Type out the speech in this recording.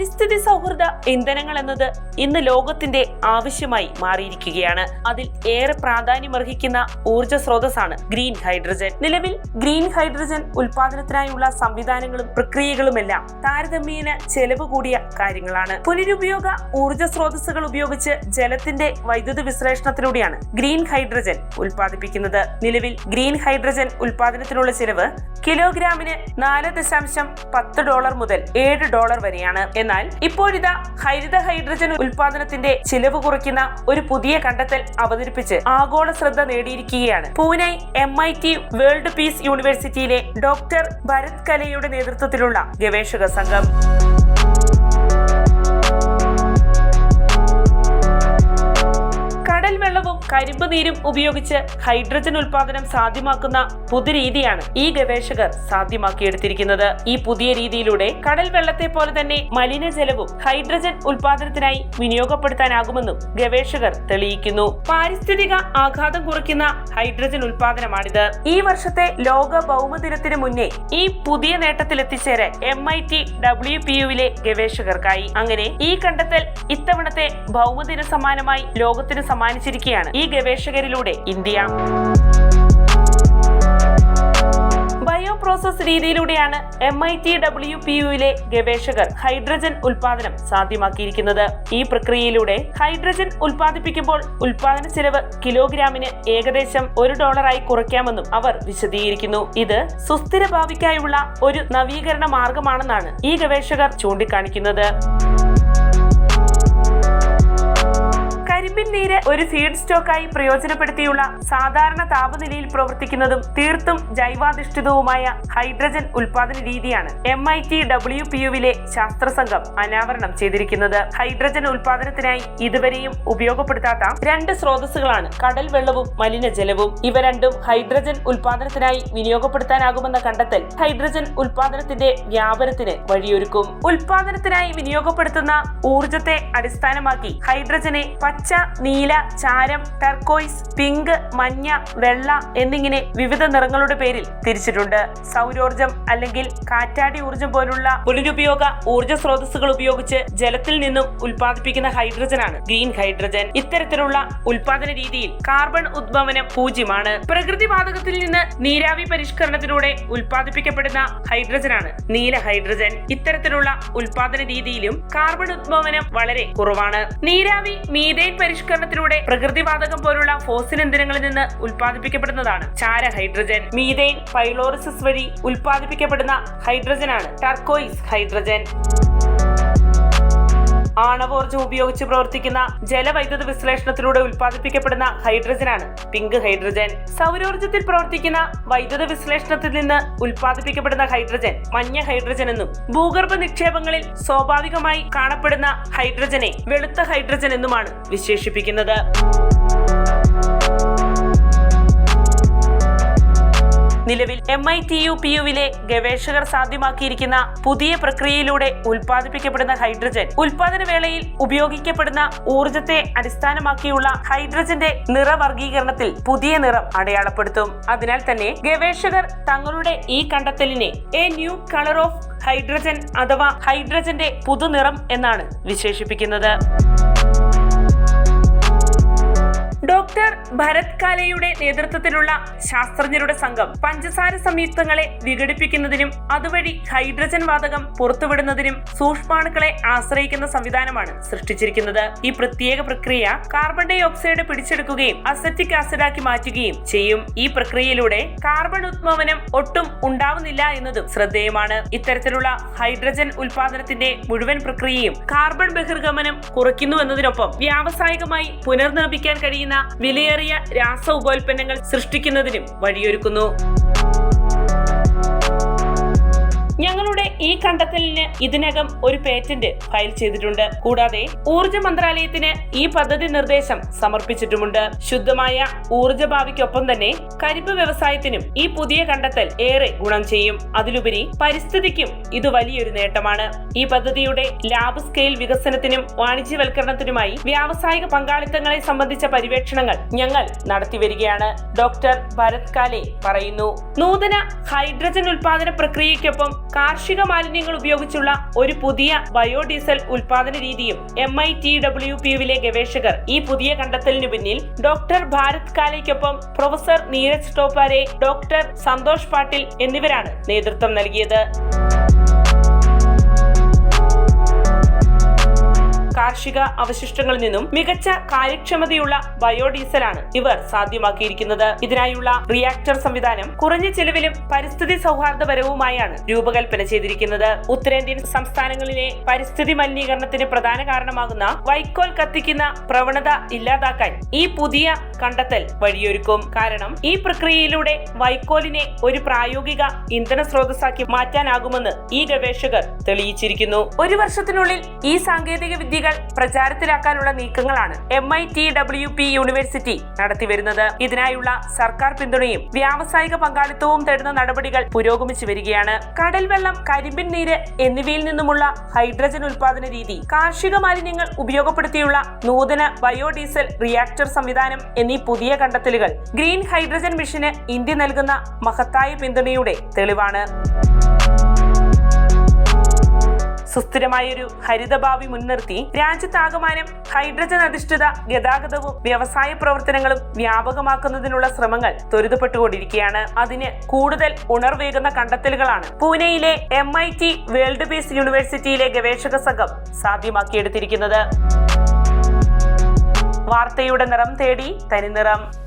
പരിസ്ഥിതി സൗഹൃദ ഇന്ധനങ്ങൾ എന്നത് ഇന്ന് ലോകത്തിന്റെ ആവശ്യമായി മാറിയിരിക്കുകയാണ്. അതിൽ ഏറെ പ്രാധാന്യമർഹിക്കുന്ന ഊർജ സ്രോതസ്സാണ് ഗ്രീൻ ഹൈഡ്രജൻ. നിലവിൽ ഗ്രീൻ ഹൈഡ്രജൻ ഉൽപാദനത്തിനായുള്ള സംവിധാനങ്ങളും പ്രക്രിയകളുമെല്ലാം താരതമ്യേന ചെലവ് കൂടിയ കാര്യങ്ങളാണ്. പുനരുപയോഗ ഊർജ സ്രോതസ്സുകൾ ഉപയോഗിച്ച് ജലത്തിന്റെ വൈദ്യുത വിശ്ലേഷണത്തിലൂടെയാണ് ഗ്രീൻ ഹൈഡ്രജൻ ഉൽപ്പാദിപ്പിക്കുന്നത്. നിലവിൽ ഗ്രീൻ ഹൈഡ്രജൻ ഉൽപാദനത്തിനുള്ള ചെലവ് കിലോഗ്രാമിന് നാല് ദശാംശം പത്ത് ഡോളർ മുതൽ ഏഴ് ഡോളർ വരെയാണ്. എന്നാൽ ഇപ്പോഴിതാ ഹരിത ഹൈഡ്രജൻ ഉൽപാദനത്തിന്റെ ചിലവ് കുറയ്ക്കുന്ന ഒരു പുതിയ കണ്ടെത്തൽ അവതരിപ്പിച്ച് ആഗോള ശ്രദ്ധ നേടിയിരിക്കുകയാണ്. Pune M I T world peace യൂണിവേഴ്സിറ്റിയിലെ ഡോക്ടർ ഭരത് കലയുടെ നേതൃത്വത്തിലുള്ള ഗവേഷക സംഘം. വെള്ളവും കരിമ്പ് നീരും ഉപയോഗിച്ച് ഹൈഡ്രജൻ ഉൽപാദനം സാധ്യമാക്കുന്ന പുതുരീതിയാണ് ഈ ഗവേഷകർ സാധ്യമാക്കിയെടുത്തിരിക്കുന്നത്. ഈ പുതിയ രീതിയിലൂടെ കടൽ വെള്ളത്തെ പോലെ തന്നെ മലിനജലവും ഹൈഡ്രജൻ ഉൽപാദനത്തിനായി വിനിയോഗപ്പെടുത്താനാകുമെന്നും ഗവേഷകർ തെളിയിക്കുന്നു. പാരിസ്ഥിതിക ആഘാതം കുറയ്ക്കുന്ന ഹൈഡ്രജൻ ഉൽപാദനമാണിത്. ഈ വർഷത്തെ ലോക ഭൗമദിനത്തിന് മുന്നേ ഈ പുതിയ നേട്ടത്തിൽ എത്തിച്ചേരാൻ M I T W P യുവിലെ ഗവേഷകർക്കായി. അങ്ങനെ ഈ കണ്ടെത്തൽ ഇത്തവണത്തെ ഭൗമദിന സമ്മാനമായി ലോകത്തിന് സമ്മാനിച്ചിരിക്കുകയാണ് ഈ ഗവേഷകരിലൂടെ India. Bio process രീതിയിലൂടെയാണ് M I T W P യുയിലെ ഗവേഷകർ ഹൈഡ്രജൻ ഉൽപാദനം സാധ്യമാക്കിയിരിക്കുന്നത്. ഈ പ്രക്രിയയിലൂടെ ഹൈഡ്രജൻ ഉൽപ്പാദിപ്പിക്കുമ്പോൾ ഉൽപാദന ചെലവ് കിലോഗ്രാമിന് ഏകദേശം ഒരു ഡോളറായി കുറയ്ക്കാമെന്നും അവർ വിശദീകരിക്കുന്നു. ഇത് സുസ്ഥിര ഭാവിക്കായുള്ള ഒരു നവീകരണ മാർഗമാണെന്നാണ് ഈ ഗവേഷകർ ചൂണ്ടിക്കാണിക്കുന്നത്. കരിമ്പിൻ നീര് ഒരു ഫീഡ് സ്റ്റോക്കായി പ്രയോജനപ്പെടുത്തിയുള്ള സാധാരണ താപനിലയിൽ പ്രവർത്തിക്കുന്നതും തീർത്തും ജൈവാധിഷ്ഠിതവുമായ ഹൈഡ്രജൻ ഉൽപാദന രീതിയാണ് M I T W P യുവിലെ ശാസ്ത്ര സംഘം അനാവരണം ചെയ്തിരിക്കുന്നത്. ഹൈഡ്രജൻ ഉൽപാദനത്തിനായി ഇതുവരെയും ഉപയോഗപ്പെടുത്താത്ത രണ്ട് സ്രോതസ്സുകളാണ് കടൽ വെള്ളവും മലിനജലവും. ഇവ രണ്ടും ഹൈഡ്രജൻ ഉൽപാദനത്തിനായി വിനിയോഗപ്പെടുത്താനാകുമെന്ന കണ്ടെത്തൽ ഹൈഡ്രജൻ ഉൽപാദനത്തിന്റെ വ്യാപനത്തിന് വഴിയൊരുക്കും. ഉൽപാദനത്തിനായി വിനിയോഗപ്പെടുത്തുന്ന ഊർജത്തെ അടിസ്ഥാനമാക്കി ഹൈഡ്രജനെ പച്ച നീല ചാരം ടർക്കോയ്സ് പിങ്ക് മഞ്ഞ വെള്ള എന്നിങ്ങനെ വിവിധ നിറങ്ങളുടെ പേരിൽ തിരിച്ചിട്ടുണ്ട്. സൗരോർജം അല്ലെങ്കിൽ കാറ്റാടി ഊർജം പോലുള്ള പുനരുപയോഗ ഊർജ സ്രോതസ്സുകൾ ഉപയോഗിച്ച് ജലത്തിൽ നിന്നും ഉൽപ്പാദിപ്പിക്കുന്ന ഹൈഡ്രജനാണ് ഗ്രീൻ ഹൈഡ്രജൻ. ഇത്തരത്തിലുള്ള ഉൽപാദന രീതിയിൽ കാർബൺ ഉദ്ഭവനം പൂജ്യമാണ്. പ്രകൃതി വാതകത്തിൽ നിന്ന് നീരാവി പരിഷ്കരണത്തിലൂടെ ഉൽപ്പാദിപ്പിക്കപ്പെടുന്ന ഹൈഡ്രജനാണ് നീല ഹൈഡ്രജൻ. ഇത്തരത്തിലുള്ള ഉൽപാദന രീതിയിലും കാർബൺ ഉദ്ഭവനം വളരെ കുറവാണ്. നീരാവി മീതേൻ മീഥേൻ പരിഷ്കരണത്തിലൂടെ പ്രകൃതിവാതകം പോലുള്ള ഫോസിൽ ഇന്ധനങ്ങളിൽ നിന്ന് ഉൽപ്പാദിപ്പിക്കപ്പെടുന്നതാണ്. ചാര ഹൈഡ്രജൻ. മീതെയിൻ പൈലോറിസിസ് വഴി ഉൽപ്പാദിപ്പിക്കപ്പെടുന്ന ഹൈഡ്രജനാണ്. ടർക്കോയിസ് ഹൈഡ്രജൻ ആണവോർജം ഉപയോഗിച്ച് പ്രവർത്തിക്കുന്ന ജലവൈദ്യുത വിശ്ലേഷണത്തിലൂടെ ഉൽപ്പാദിപ്പിക്കപ്പെടുന്ന ഹൈഡ്രജനാണ് പിങ്ക് ഹൈഡ്രജൻ. സൗരോർജത്തിൽ പ്രവർത്തിക്കുന്ന വൈദ്യുത വിശ്ലേഷണത്തിൽ നിന്ന് ഉൽപ്പാദിപ്പിക്കപ്പെടുന്ന ഹൈഡ്രജൻ മഞ്ഞ ഹൈഡ്രജൻ എന്നും ഭൂഗർഭ നിക്ഷേപങ്ങളിൽ സ്വാഭാവികമായി കാണപ്പെടുന്ന ഹൈഡ്രജനെ വെളുത്ത ഹൈഡ്രജൻ എന്നുമാണ് വിശേഷിപ്പിക്കുന്നത്. നിലവിൽ M I T U P യുവിലെ ഗവേഷകർ സാധ്യമാക്കിയിരിക്കുന്ന പുതിയ പ്രക്രിയയിലൂടെ ഉൽപ്പാദിപ്പിക്കപ്പെടുന്ന ഹൈഡ്രജൻ ഉൽപാദന വേളയിൽ ഉപയോഗിക്കപ്പെടുന്ന ഊർജത്തെ അടിസ്ഥാനമാക്കിയുള്ള ഹൈഡ്രജന്റെ നിറവർഗീകരണത്തിൽ പുതിയ നിറം അടയാളപ്പെടുത്തും. അതിനാൽ തന്നെ ഗവേഷകർ തങ്ങളുടെ ഈ കണ്ടെത്തലിനെ a new colour of hydrogen അഥവാ ഹൈഡ്രജന്റെ പുതുനിറം എന്നാണ് വിശേഷിപ്പിക്കുന്നത്. ഡോക്ടർ ഭരത് കാലയുടെ നേതൃത്വത്തിലുള്ള ശാസ്ത്രജ്ഞരുടെ സംഘം പഞ്ചസാര സംയുക്തങ്ങളെ വിഘടിപ്പിക്കുന്നതിനും അതുവഴി ഹൈഡ്രജൻ വാതകം പുറത്തുവിടുന്നതിനും സൂക്ഷ്മാണുക്കളെ ആശ്രയിക്കുന്ന സംവിധാനമാണ് സൃഷ്ടിച്ചിരിക്കുന്നത്. ഈ പ്രത്യേക പ്രക്രിയ കാർബൺ ഡൈ ഓക്സൈഡ് പിടിച്ചെടുക്കുകയും അസറ്റിക് ആസിഡാക്കി മാറ്റുകയും ചെയ്യും. ഈ പ്രക്രിയയിലൂടെ കാർബൺ ഉത്മവനം ഒട്ടും ഉണ്ടാവുന്നില്ല എന്നതും ശ്രദ്ധേയമാണ്. ഇത്തരത്തിലുള്ള ഹൈഡ്രജൻ ഉൽപാദനത്തിന്റെ മുഴുവൻ പ്രക്രിയയും കാർബൺ ബഹിർഗമനം കുറയ്ക്കുന്നു എന്നതിനൊപ്പം വ്യാവസായികമായി പുനർനിർമ്മിക്കാൻ കഴിയുന്ന വിലയേറിയ രാസ ഉപോൽപ്പന്നങ്ങൾ സൃഷ്ടിക്കുന്നതിനും വഴിയൊരുക്കുന്നു. ഈ കണ്ടെത്തലിന് ഇതിനകം ഒരു പേറ്റന്റ് ഫയൽ ചെയ്തിട്ടുണ്ട്. കൂടാതെ ഊർജ മന്ത്രാലയത്തിന് ഈ പദ്ധതി നിർദ്ദേശം സമർപ്പിച്ചിട്ടുമുണ്ട്. ശുദ്ധമായ ഊർജ ഭാവിക്കൊപ്പം തന്നെ കരിമ്പ് വ്യവസായത്തിനും ഈ പുതിയ കണ്ടെത്തൽ ഏറെ ഗുണം ചെയ്യും. അതിലുപരി പരിസ്ഥിതിക്കും ഇത് വലിയൊരു നേട്ടമാണ്. ഈ പദ്ധതിയുടെ ലാബ് സ്കെയിൽ വികസനത്തിനും വാണിജ്യവൽക്കരണത്തിനുമായി വ്യാവസായിക പങ്കാളിത്തങ്ങളെ സംബന്ധിച്ച പര്യവേക്ഷണങ്ങൾ ഞങ്ങൾ നടത്തിവരികയാണ്. ഡോക്ടർ ഭരത് കാലെ പറയുന്നു. നൂതന ഹൈഡ്രജൻ ഉൽപാദന പ്രക്രിയയ്ക്കൊപ്പം കാർഷിക മാലിന്യങ്ങൾ ഉപയോഗിച്ചുള്ള ഒരു പുതിയ ബയോഡീസൽ ഉൽപാദന രീതിയും എം ഐ ടി ഡബ്ല്യു പിയുവിലെ ഗവേഷകർ ഈ പുതിയ കണ്ടെത്തലിനു പിന്നിൽ ഡോക്ടർ ഭാരത് കാലയ്ക്കൊപ്പം പ്രൊഫസർ നീരജ് ടോപ്പാരെ ഡോക്ടർ സന്തോഷ് പാട്ടിൽ എന്നിവരാണ് നേതൃത്വം നൽകിയത്. കാർഷിക അവശിഷ്ടങ്ങളിൽ നിന്നും മികച്ച കാര്യക്ഷമതയുള്ള ബയോഡീസലാണ് ഇവർ സാധ്യമാക്കിയിരിക്കുന്നത്. ഇതിനായുള്ള റിയാക്ടർ സംവിധാനം കുറഞ്ഞ ചെലവിലും പരിസ്ഥിതി സൗഹാർദ്ദപരവുമായാണ് രൂപകൽപ്പന ചെയ്തിരിക്കുന്നത്. ഉത്തരേന്ത്യൻ സംസ്ഥാനങ്ങളിലെ പരിസ്ഥിതി മലിനീകരണത്തിന് പ്രധാന കാരണമാകുന്ന വൈക്കോൽ കത്തിക്കുന്ന പ്രവണത ഇല്ലാതാക്കാൻ ഈ പുതിയ കണ്ടെത്തൽ വഴിയൊരുക്കും. കാരണം ഈ പ്രക്രിയയിലൂടെ വൈക്കോലിനെ ഒരു പ്രായോഗിക ഇന്ധന സ്രോതസ്സാക്കി മാറ്റാനാകുമെന്ന് ഈ ഗവേഷകർ തെളിയിച്ചിരിക്കുന്നു. ഒരു വർഷത്തിനുള്ളിൽ ഈ സാങ്കേതിക വിദ്യകൾ പ്രചാരത്തിലാക്കാനുള്ള നീക്കങ്ങളാണ് M I T W P university നടത്തിവരുന്നത്. ഇതിനായുള്ള സർക്കാർ പിന്തുണയും വ്യാവസായിക പങ്കാളിത്തവും തേടുന്ന നടപടികൾ പുരോഗമിച്ചു വരികയാണ്. കടൽവെള്ളം കരിമ്പിൻ നീര് എന്നിവയിൽ നിന്നുമുള്ള ഹൈഡ്രജൻ ഉൽപാദന രീതി കാർഷിക മാലിന്യങ്ങൾ ഉപയോഗപ്പെടുത്തിയുള്ള നൂതന ബയോഡീസൽ റിയാക്ടർ സംവിധാനം എന്നീ പുതിയ കണ്ടെത്തലുകൾ ഗ്രീൻ ഹൈഡ്രജൻ മിഷന് ഇന്ത്യ നൽകുന്ന മഹത്തായ പിന്തുണയുടെ തെളിവാണ്. സുസ്ഥിരമായൊരു ഹരിതഭാവി മുൻനിർത്തി രാജ്യത്താകമാനം ഹൈഡ്രജൻ അധിഷ്ഠിത ഗതാഗതവും വ്യവസായ പ്രവർത്തനങ്ങളും വ്യാപകമാക്കുന്നതിനുള്ള ശ്രമങ്ങൾ ത്വരിതപ്പെട്ടുകൊണ്ടിരിക്കുകയാണ്. അതിന് കൂടുതൽ ഉണർവേകുന്ന കണ്ടെത്തലുകളാണ്. പൂനെയിലെ M I T world peace യൂണിവേഴ്സിറ്റിയിലെ ഗവേഷക സംഘം സാധ്യമാക്കിയെടുത്തിരിക്കുന്നത്. വാർത്തയുടെ നിറം തേടി തനിനിറം.